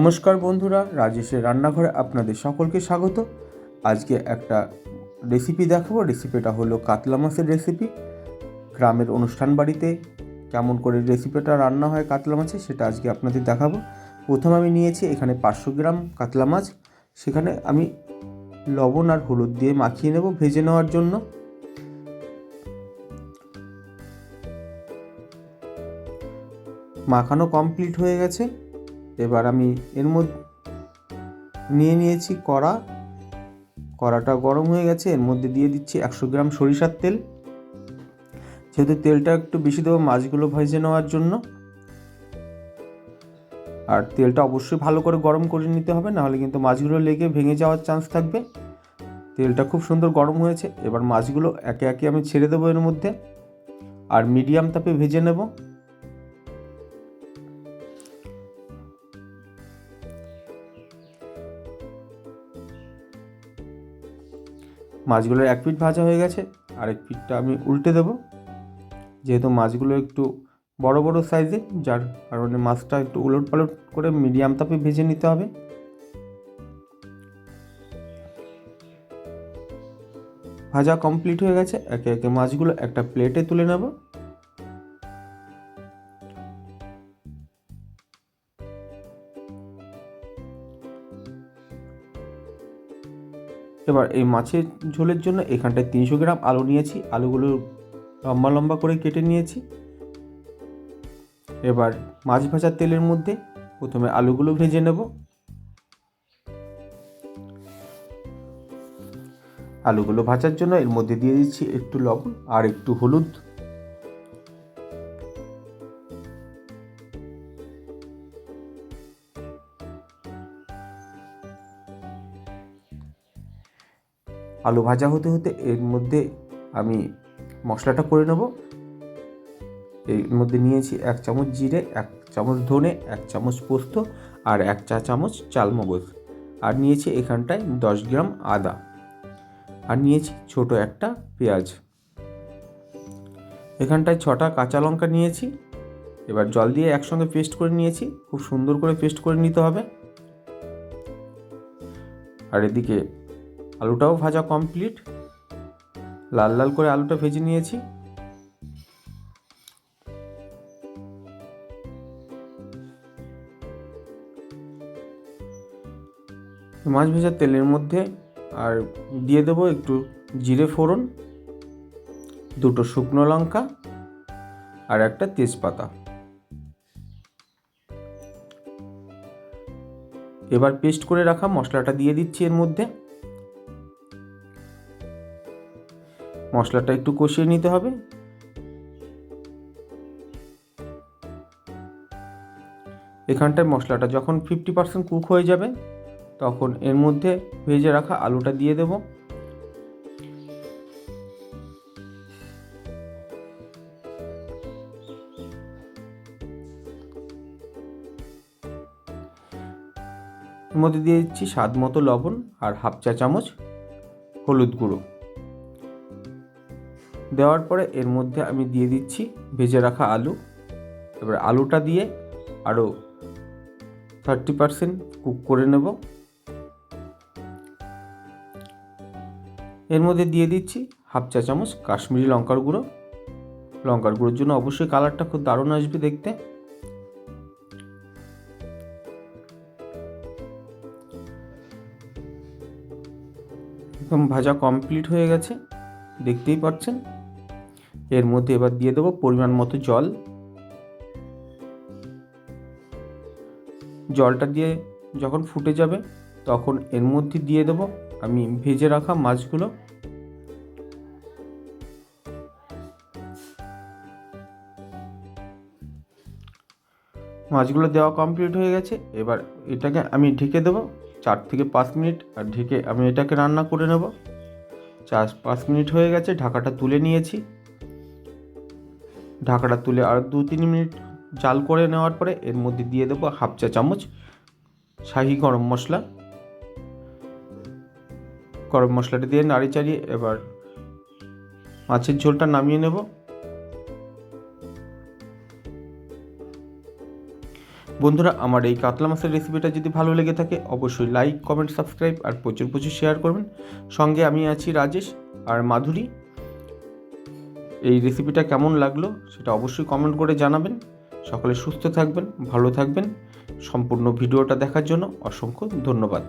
নমস্কার বন্ধুরা, রাজেশের রান্নাঘরে আপনাদের সকলকে স্বাগত। আজকে একটা রেসিপি দেখাবো। রেসিপিটা হলো কাতলা মাছের রেসিপি গ্রামের অনুষ্ঠান বাড়িতে কেমন করে রেসিপিটা রান্না হয় কাতলা মাছের সেটা আজকে আপনাদের দেখাবো। প্রথম আমি নিয়েছি এখানে পাঁচশো গ্রাম কাতলা মাছ। সেখানে আমি লবণ আর হলুদ দিয়ে মাখিয়ে নেব ভেজে নেওয়ার জন্য। মাখানো কমপ্লিট হয়ে গেছে। এবার আমি এর মধ্যে নিয়ে নিয়েছি কড়া। কড়াটা গরম হয়ে গেছে, এর মধ্যে দিয়ে দিচ্ছি একশো গ্রাম সরিষার তেল। যেহেতু তেলটা একটু বেশি দেবো মাছগুলো ভেজে নেওয়ার জন্য। আর তেলটা অবশ্যই ভালো করে গরম করে নিতে হবে, নাহলে কিন্তু মাছগুলো লেগে ভেঙে যাওয়ার চান্স থাকবে। তেলটা খুব সুন্দর গরম হয়েছে, এবার মাছগুলো একে একে আমি ছেড়ে দেবো এর মধ্যে। আর মিডিয়াম তাপে ভেজে নেব। মাছগুলোর এক পিঠ ভাজা হয়ে গেছে, আরেক পিঠটা আমি উল্টে দেবো। যেহেতু মাছগুলো একটু বড় বড় সাইজে, যার কারণে মাছটা একটু উলট পালট করে মিডিয়াম তাপে ভেজে নিতে হবে। ভাজা কমপ্লিট হয়ে গেছে, একে একে মাছগুলো একটা প্লেটে তুলে নেব। এবার এই মাছের ঝোলের জন্য এখানটায় তিনশো গ্রাম আলু নিয়েছি। আলুগুলো লম্বা লম্বা করে কেটে নিয়েছি। এবার মাছ ভাজার তেলের মধ্যে প্রথমে আলুগুলো ভেজে নেব। আলুগুলো ভাজার জন্য এর মধ্যে দিয়ে দিচ্ছি একটু লবণ আর একটু হলুদ। আলু ভাজা হতে হতে এর মধ্যে আমি মশলাটা করে নেব। এর মধ্যে নিয়েছি এক চামচ জিরে, এক চামচ ধনে, এক চামচ পোস্ত আর এক চা চামচ চালমগজ আর নিয়েছি এখানটায় দশ গ্রাম আদা। আর নিয়েছি ছোট একটা পেঁয়াজ। এখানটায় ছটা কাঁচা লঙ্কা নিয়েছি। এবার জল দিয়ে একসঙ্গে পেস্ট করে নিয়েছি। খুব সুন্দর করে পেস্ট করে নিতে হবে। আর এদিকে আলুটাও ভাজা কমপ্লিট লাল লাল করে আলুটা ভেজে নিয়েছি। মাছ ভেজা তেলের মধ্যে আর দিয়ে দেবো একটু জিরে ফোড়ন, দুটো শুকনো লঙ্কা আর একটা তেজপাতা। এবার পেস্ট করে রাখা মশলাটা দিয়ে দিচ্ছি এর মধ্যে। মশলাটা একটু কষিয়ে নিতে হবে। এখানটায় মশলাটা যখন ফিফটি পার্সেন্ট কুক হয়ে যাবে, তখন এর মধ্যে ভেজে রাখা আলুটা দিয়ে দেব। এর মধ্যে দিয়ে দিচ্ছি স্বাদ মতো লবণ আর হাফ চা চামচ হলুদ গুঁড়ো। দেওয়ার পরে এর মধ্যে আমি দিয়ে দিচ্ছি ভেজে রাখা আলু। এবার আলুটা দিয়ে আরও থার্টি পারসেন্ট কুক করে নেব। এর মধ্যে দিয়ে দিচ্ছি হাফ চা চামচ কাশ্মীরি লঙ্কার গুঁড়ো। লঙ্কার গুঁড়োর জন্য অবশ্যই কালারটা খুব দারুণ আসবে দেখতে। একদম ভাজা কমপ্লিট হয়ে গেছে, দেখতেই পাচ্ছেন। এর মধ্যে এবার দিয়ে দেবো পরিমাণ মতো জল। জলটা দিয়ে যখন ফুটে যাবে, তখন এর মধ্যে দিয়ে দেবো আমি ভেজে রাখা মাছগুলো। মাছগুলো দেওয়া কমপ্লিট হয়ে গেছে। এবার এটাকে আমি ঢেকে দেবো চার থেকে পাঁচ মিনিট, আর ঢেকে আমি এটাকে রান্না করে নেব। চার পাঁচ মিনিট হয়ে গেছে, ঢাকাটা তুলে নিয়েছি। ঢাকাটা তুলে আর দু তিন মিনিট জাল করে নেওয়ার পরে এর মধ্যে দিয়ে দেবো হাফ চা চামচ শাহি গরম মশলা। গরম মশলাটা দিয়ে নাড়ি চাড়িয়ে এবার মাছের ঝোলটা নামিয়ে নেব। বন্ধুরা, আমার এই কাতলা মাছের রেসিপিটা যদি ভালো লেগে থাকে, অবশ্যই লাইক কমেন্ট সাবস্ক্রাইব আর প্রচুর প্রচুর শেয়ার করবেন। সঙ্গে আমি আছি রাজেশ আর মাধুরী। এই রেসিপিটা কেমন লাগল সেটা অবশ্যই কমেন্ট করে জানাবেন। সকলে সুস্থ থাকবেন, ভালো থাকবেন। সম্পূর্ণ ভিডিওটা দেখার জন্য অসংখ্য ধন্যবাদ।